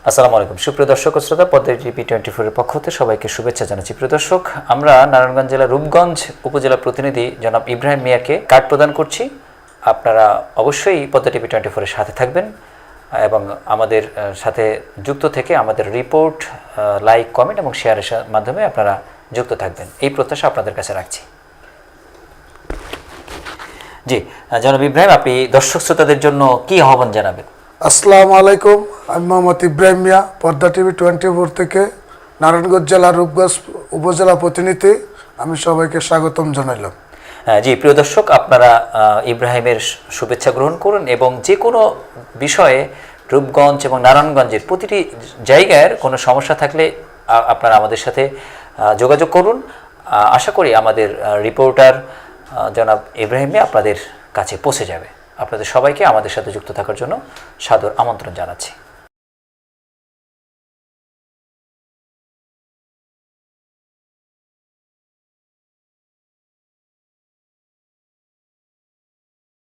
আসসালামু আলাইকুম। সুপ্রিয় দর্শক শ্রোতা, পদ্মা টিভি টোয়েন্টি ফোরের পক্ষ হতে সবাইকে শুভেচ্ছা জানাচ্ছি। প্রিয় দর্শক, আমরা নারায়ণগঞ্জ জেলার রূপগঞ্জ উপজেলা প্রতিনিধি জনাব ইব্রাহিম মিয়াকে কার্ড প্রদান করছি। আপনারা অবশ্যই পদ্মা টিভি টোয়েন্টি ফোরের সাথে থাকবেন এবং আমাদের সাথে যুক্ত থেকে আমাদের রিপোর্ট লাইক, কমেন্ট এবং শেয়ারের মাধ্যমে আপনারা যুক্ত থাকবেন। এই প্রত্যাশা আপনাদের কাছে রাখছি। জি জনাব ইব্রাহিম, আপনি দর্শক শ্রোতাদের জন্য কি আহ্বান জানাবেন? আসসালামু আলাইকুম। আমি Mohammad Ibrahim Mia Padma TV twenty four থেকে নারায়ণগঞ্জ জেলার রূপগঞ্জ উপজেলা প্রতিনিধি, আমি সবাইকে স্বাগতম জানাইলাম। জি, প্রিয় দর্শক, আপনারা ইব্রাহিমের শুভেচ্ছা গ্রহণ করুন এবং যে কোনো বিষয়ে রূপগঞ্জ এবং নারায়ণগঞ্জের প্রতিটি জায়গার কোনো সমস্যা থাকলে আপনারা আমাদের সাথে যোগাযোগ করুন। আশা করি আমাদের রিপোর্টার জনাব ইব্রাহিমে আপনাদের কাছে পৌঁছে যাবে। আপনাদের সবাইকে আমাদের সাথে যুক্ত থাকার জন্য সাদর আমন্ত্রণ জানাচ্ছি।